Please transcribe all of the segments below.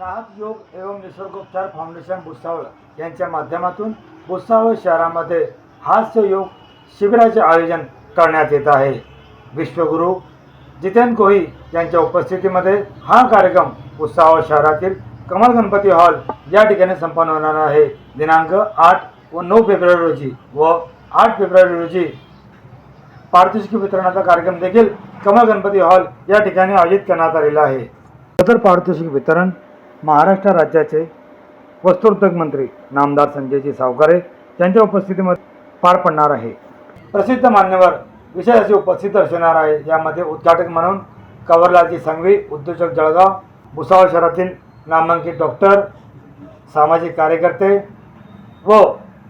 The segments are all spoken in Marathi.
योग एवं निसर्गोपचार फाउंडेशन भुसावळ यांच्या माध्यमातून भुसावळ शहरामध्ये हास्य योग शिबिराचे आयोजन करण्यात येत आहे. विश्वगुरू जितेन कोही यांच्या उपस्थितीमध्ये हा कार्यक्रम भुसावळ शहरातील कमल गणपती हॉल या ठिकाणी संपन्न होणार आहे. दिनांक आठ व नऊ फेब्रुवारी रोजी व आठ फेब्रुवारी रोजी पारितोषिक वितरणाचा कार्यक्रम देखील कमल गणपती हॉल या ठिकाणी आयोजित करण्यात आलेला आहे. सदर पारितोषिक वितरण महाराष्ट्र राज्याचे वस्त्रोद्योग मंत्री नामदार संजयजी सावकारे यांच्या उपस्थितीमध्ये पार पडणार आहे. प्रसिद्ध मान्यवर विशेष असे उपस्थित असणार आहे. यामध्ये उद्घाटक म्हणून कवरलालजी संघवी उद्योजक जळगाव भुसावळ शहरातील नामांकित डॉक्टर सामाजिक कार्यकर्ते व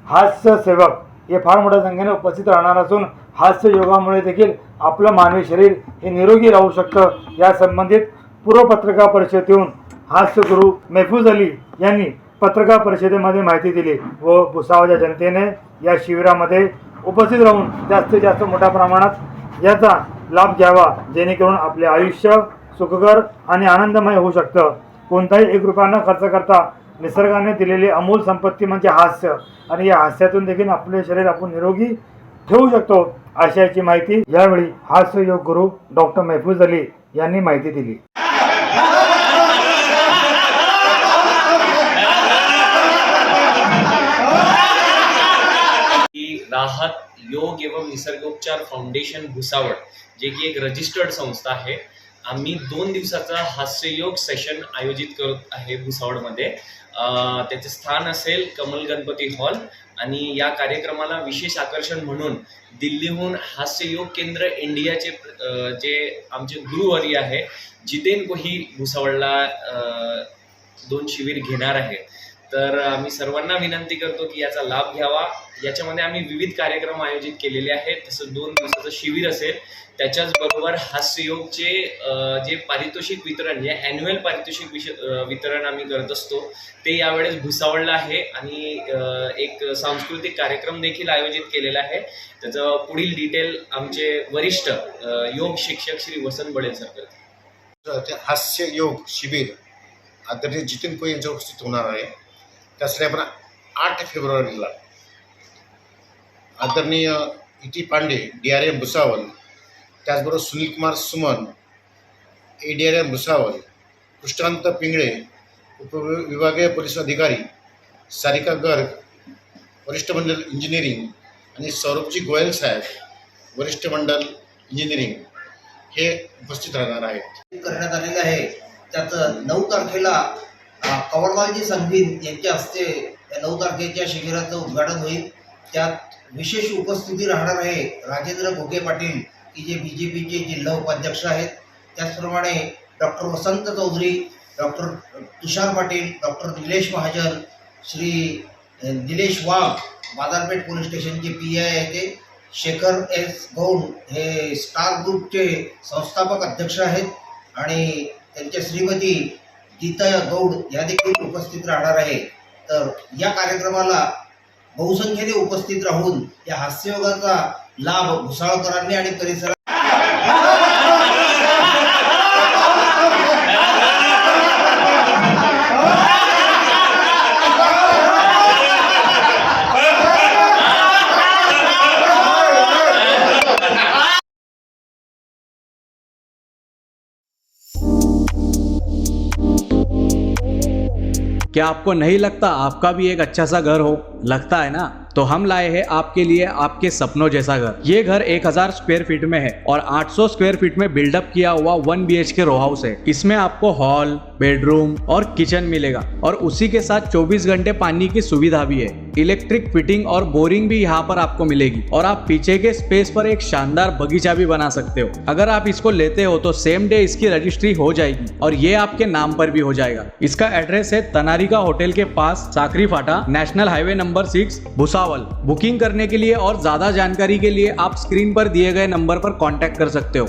हास्यसेवक हे फार मोठ्या संख्येने उपस्थित राहणार असून हास्य योगामुळे देखील आपलं मानवी शरीर हे निरोगी राहू शकतं. या संबंधित पूर्वपत्रिका परिषदेत येऊन हास्य गुरु मेहफूज अली यांनी पत्रकार परिषदेमध्ये माहिती दिली व भुसावळच्या जनतेने या शिबिरामध्ये उपस्थित राहून जास्तीत जास्त मोठ्या प्रमाणात याचा लाभ घ्यावा जेणेकरून आपले आयुष्य सुखकर आणि आनंदमय होऊ शकतं. कोणताही एक रुपया न खर्च करता निसर्गाने दिलेली अमूल संपत्ती म्हणजे हास्य आणि या हास्यातून देखील आपले शरीर आपण निरोगी ठेवू शकतो अशाची माहिती यावेळी हास्य योग गुरु डॉक्टर मेहफूज अली यांनी माहिती दिली. राहत योग एवं निसर्गोपचार फाउंडेशन भुसावळ जे की एक रजिस्टर्ड संस्था आहे. आम्ही दोन दिवसाचा हास्ययोग सेशन आयोजित करत आहे भुसावळमध्ये. त्याचे स्थान असेल कमल गणपती हॉल आणि या कार्यक्रमाला विशेष आकर्षण म्हणून दिल्लीहून हास्ययोग केंद्र इंडियाचे जे आमचे गुरुवारी आहे जितेन कोही भुसावळला दोन शिबिर घेणार आहे. तर आम्ही सर्वांना विनंती करतो की याचा लाभ घ्यावा. याच्यामध्ये आम्ही विविध कार्यक्रम आयोजित केलेले आहेत. तसं दोन दिवसाचं शिबिर असेल. त्याच्याच बरोबर हास्ययोगचे जे पारितोषिक वितरण या अॅन्युअल पारितोषिक विश वितरण आम्ही करत असतो. ते यावेळेस भुसावळला आहे आणि एक सांस्कृतिक कार्यक्रम देखील आयोजित केलेला आहे. त्याचं पुढील डिटेल आमचे वरिष्ठ योग शिक्षक श्री वसंत बळेल सर करतील. ते हास्य योग शिबिर आदरणीय जितीन कोई यांच्या उपस्थित होणार आहे. त्यासाठी आपण आठ फेब्रुवारीला आदरणीय E T Pande D R M Bhusawal त्याचबरोबर Sunil Kumar Suman A D R M Bhusawal Krishnant Pingale उपविभागीय पोलीस अधिकारी सारिका गर्ग वरिष्ठ मंडल इंजिनिअरिंग आणि सौरभजी गोयल साहेब वरिष्ठ मंडल इंजिनिअरिंग हे उपस्थित राहणार आहेत. करण्यात आलेलं आहे. त्यात नऊ तारखेला अ, कवरलालजी यांच्या हस्ते नऊ तारखेच्या शिबिराचं उद्घाटन होईल. त्यात विशेष उपस्थिती राहणार आहे राजेंद्र घोगे पाटील की जे बी जे पीचे जिल्हा उपाध्यक्ष आहेत. त्याचप्रमाणे doctor Vasant Chaudhari doctor Tushar Patil doctor Nilesh Mahajan Shri Nilesh Wagh Bazarpeth police स्टेशनचे पी आय आहे ते शेखर एस गौंड हे स्टार ग्रुपचे संस्थापक अध्यक्ष आहेत. आणि त्यांच्या श्रीमती गीता गौड या देखील उपस्थित राहणार आहे. तर या कार्यक्रमाला बहुसंख्येने उपस्थित राहून या हास्ययोगाचा लाभ भुसावळकरांनी आणि परिसरात क्या आपको नहीं लगता आपका भी एक अच्छा सा घर हो? लगता है ना? तो हम लाए हैं आपके लिए आपके सपनों जैसा घर। ये घर 1000 स्क्वायर फीट में है और 800 स्क्वायर फीट में बिल्डअप किया हुआ one B K row house है। इसमें आपको हॉल बेडरूम और किचन मिलेगा और उसी के साथ 24 घंटे पानी की सुविधा भी है। इलेक्ट्रिक फिटिंग और बोरिंग भी यहाँ पर आपको मिलेगी और आप पीछे के स्पेस पर एक शानदार बगीचा भी बना सकते हो। अगर आप इसको लेते हो तो सेम डे इसकी रजिस्ट्री हो जाएगी और ये आपके नाम पर भी हो जाएगा। इसका एड्रेस है तनारिका होटल के pass Sakri Phata national highway number six Bhusawal. Booking करने के लिए और ज्यादा जानकारी के लिए आप स्क्रीन पर दिए गए नंबर पर कॉन्टैक्ट कर सकते हो।